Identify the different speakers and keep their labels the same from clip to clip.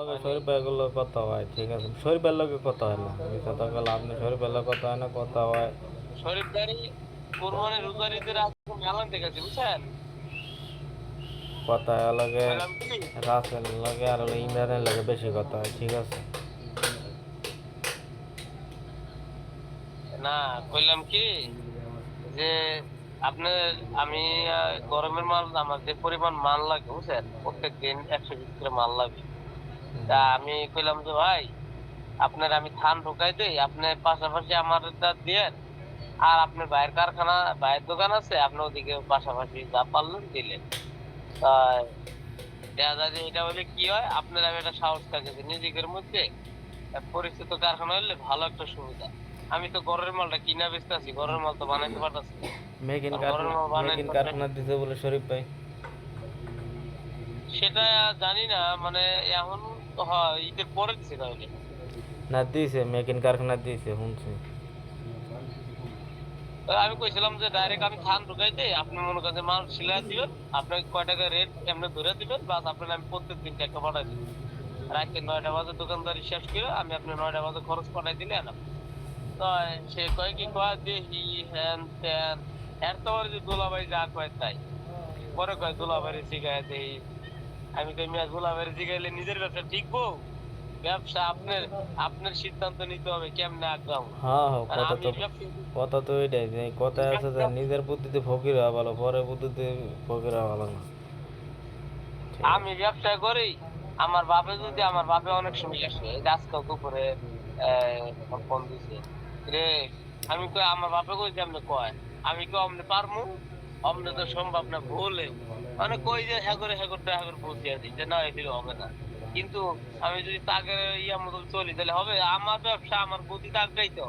Speaker 1: লগে শরীফ কথা হয় ঠিক আছে? শরীফ ভাইয়ের কথা হয় না। এই কথা গেলে আপনি শরীফ ভাইয়ের কথা হয় না কথা হয়।
Speaker 2: শরীফ গাড়ি কোরবানি রোজারিদের আজকে মেলান দেখেছি বুঝছেন?
Speaker 1: কথা হয় লগে
Speaker 2: বললাম কি
Speaker 1: রাসেল লগে আর ইমরানের লগে বেশি কথা হয় ঠিক আছে?
Speaker 2: না কইলাম কি যে আপনার আমি গরমের মাল আমার যে পরিমাণ মাল লাগে বুঝছেন? প্রত্যেক দিন একশো বিশ করে মাল লাগে। তা আমি কইলাম যে ভাই আপনার আমি থান ঢুকাই দিই আপনি পাশাপাশি আমার দিয়েন আর আপনার ভাইয়ের কারখানা ভাইয়ের দোকান আছে আপনি ওদিকে পাশাপাশি যা পারলেন দিলেন। তা দেখা যায় যে এটা হলে কি হয় আপনার আমি একটা সাহস থাকে যে নিজেদের মধ্যে পরিচিত কারখানা হলে ভালো একটা সুবিধা। আমি তো ঘরের মালটা কিনা বেচতে আছি ঘরের মাল তো বানাইতে পারতাছি না।
Speaker 1: মেকিন কারখানা দিতে বলে শরীফ ভাই।
Speaker 2: সেটা জানি না মানে এখন হয় ঈদের পরে দিছে তাহলে।
Speaker 1: না দিয়েছে মেকিন কারখানা দিয়েছে শুনছি।
Speaker 2: আমি কইছিলাম যে ডাইরেক্ট আমি থান ঢুকাই দিই আপনি মনে যে মাল সিলাই দিবেন আপনাকে কয় টাকা রেট এমনি ধরে দিবেন বাস আপনার আমি প্রত্যেক দিন টাকা পাঠাই দিবেন রাতে নয়টা বাজে দোকানদারি শেষ করে আমি আপনি নয়টা বাজে খরচ পাঠাই দিলে না তো সে কয় কি কয় দেখি হ্যান ত্যান এর তো যে দুলাভাই যা কয় তাই। পরে কয় দুলাভাইয়ের জিগায় দেই। আমি কই মিয়া দুলাভাইয়ের জিগাইলে নিজের ব্যবসা ঠিকবো? ব্যবসা আপনার আপনার সিদ্ধান্ত নিতে হবে কেমনে আগাম
Speaker 1: হ্যাঁ হ্যাঁ কথা তো কথা তো এটাই যে কথা আছে যে নিজের বুদ্ধিতে ফকির হওয়া ভালো পরের বুদ্ধিতে ফকির হওয়া ভালো না।
Speaker 2: আমি ব্যবসা করি আমার বাপে যদি আমার বাপে অনেক সময় আসে আজকাল দুপুরে ফোন দিছে রে আমি কই আমার বাপে কই যে আপনি কয়? আমি কই অমনে পারমু? অমনে তো সম্ভব না ভুলে মানে কই যে হ্যাঁ করে হ্যাঁ হ্যাঁ করে বুঝিয়ে দিই না এদিকে হবে না। কিন্তু আমি যদি তাকে ইয়া মতো চলি তাহলে হবে। আমার ব্যবসা আমার বুদ্ধি তাকাই তো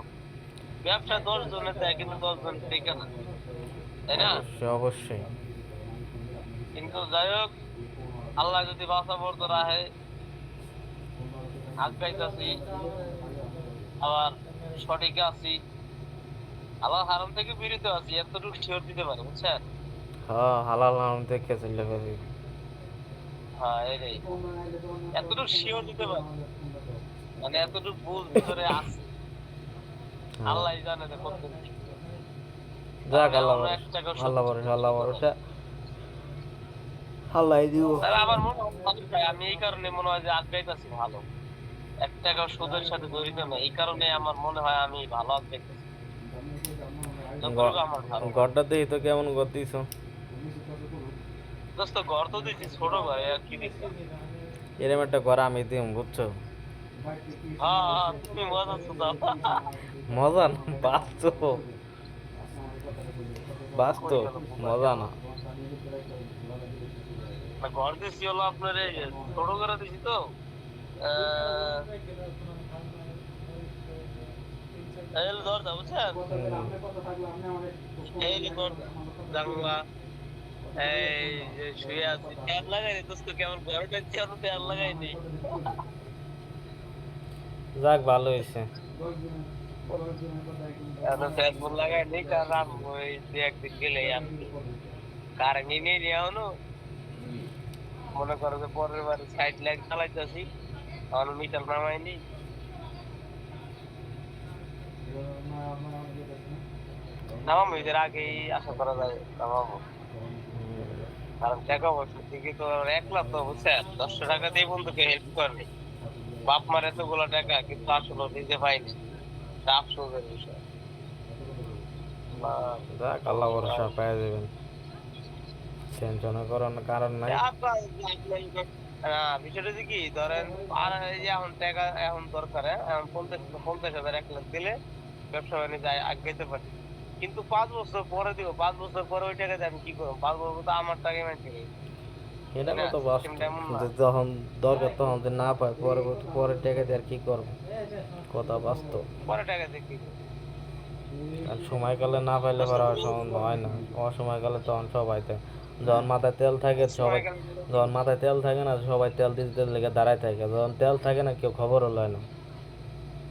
Speaker 2: ব্যবসা দশ জনের দেয় কিন্তু দশ জন দেখে না। তাই না?
Speaker 1: অবশ্যই অবশ্যই।
Speaker 2: কিন্তু যাই হোক আল্লাহ যদি বাসা বর্ত রাহে আগাইতেছি আবার সঠিক আছি। আল্লাহ হারাম থেকে বিরত আছি এতটুকু শিওর দিতে পারে বুঝছেন?
Speaker 1: হ্যাঁ হালাল নাম দেখে চলে গেছি।
Speaker 2: হ্যাঁ এটাই। এতটুকু শিওর দিতে পারে। মানে এতটুকু বুঝ ভিতরে আছে। আল্লাহ জানে যে কতদিন
Speaker 1: যাক আল্লাহ
Speaker 2: আমরা
Speaker 1: ভরসা।
Speaker 2: এক টাকাও
Speaker 1: আল্লাহ
Speaker 2: সত্যি
Speaker 1: আল্লাহ ভরসা। আল্লাহ দিব।
Speaker 2: আমার মনে হয় আমি এই কারণে মনে হয় যে আগাইতেছি ভালো। এক টাকা সুদের সাথে জড়িত না। এই কারণে আমার মনে হয় আমি ভালো ভালো
Speaker 1: ঘরটা দেখি তো কেমন ঘর দিছ।
Speaker 2: দোস্ত ঘর তো দিচ্ছি ছোট ঘর আর কি দিচ্ছি
Speaker 1: এরম একটা ঘর আমি দিম বুঝছ?
Speaker 2: হ্যাঁ তুমি মজা
Speaker 1: না বাস্তব বাস্তব মজা না।
Speaker 2: ঘর দিচ্ছি হলো আপনার ছোট করে দিচ্ছি তো। দরজা বুঝছেন এই জানলা এই যে শুয়ে আছি ফ্যান লাগাইনি দোস্ত কেমন ফ্যান লাগাইনি
Speaker 1: যাক ভালো হয়েছে
Speaker 2: ফ্যান লাগাইনি কারণ ওই দু একদিন গেলে আমি এখনও মনে করো যে পরের বারে সাইড লাইট চালাইতেছি এখন মিটার নামাইনি নামাবো এদের আগেই আশা করা যায় নামাবো কারণ টাকা পয়সা ঠিকই তো একলা তো বুঝছেন দশশো টাকা দিয়ে বন্ধুকে হেল্প করেনি বাপ মার এতগুলো টাকা কিন্তু আসলে নিজে পাইনি আফসোসের বিষয়
Speaker 1: যাক আল্লাহ ভরসা পেয়ে যাবেন টেনশন করার কারণ নাই
Speaker 2: বিষয়টা হচ্ছে কি ধরেন আর এখন টাকা এখন দরকার? এখন পঞ্চাশ পঞ্চাশ হাজার এক লাখ দিলে ব্যবসা বাণিজ্য আগাইতে পারি। কিন্তু পাঁচ বছর পরে দিব পাঁচ বছর পরে ওই টাকা দিয়ে আমি কি করব? পাঁচ বছর তো আমার টাকাই মানতে
Speaker 1: এটা
Speaker 2: না,
Speaker 1: তো বাস্তব? যখন দরকার তখন যে না পায় পরে পরে টাকা দিয়ে আর কি করব? কথা বাস্তব।
Speaker 2: পরে টাকা দিয়ে কি
Speaker 1: আর সময়কালে না পাইলে করা সম্বন্ধ হয় না। অসময়কালে তখন সবাই তো যখন মাথায় তেল থাকে সবাই যখন মাথায় তেল থাকে না সবাই তেল দিতে দিতে লেগে দাঁড়ায় থাকে। যখন তেল থাকে না কেউ খবরও লয় না
Speaker 2: তোর মাথায় কিন্তু তেল আছে এত না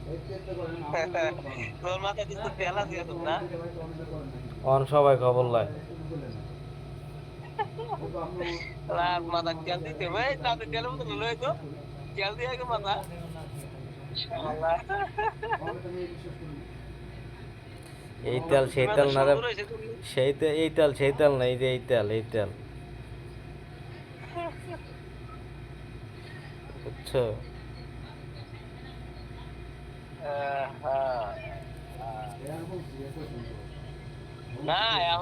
Speaker 1: অন সবাই খবর লয়
Speaker 2: রাত মাথা দিতে এই তাতে মতো লই তো তেল দিয়ে আগে মাথা।
Speaker 1: এই তেল সেই তেল না রে। সেই তেল এই তেল সেই তেল না এই যে এই তেল এই তেল। বুঝছ?
Speaker 2: 啊啊！啊，然后直接做。那样。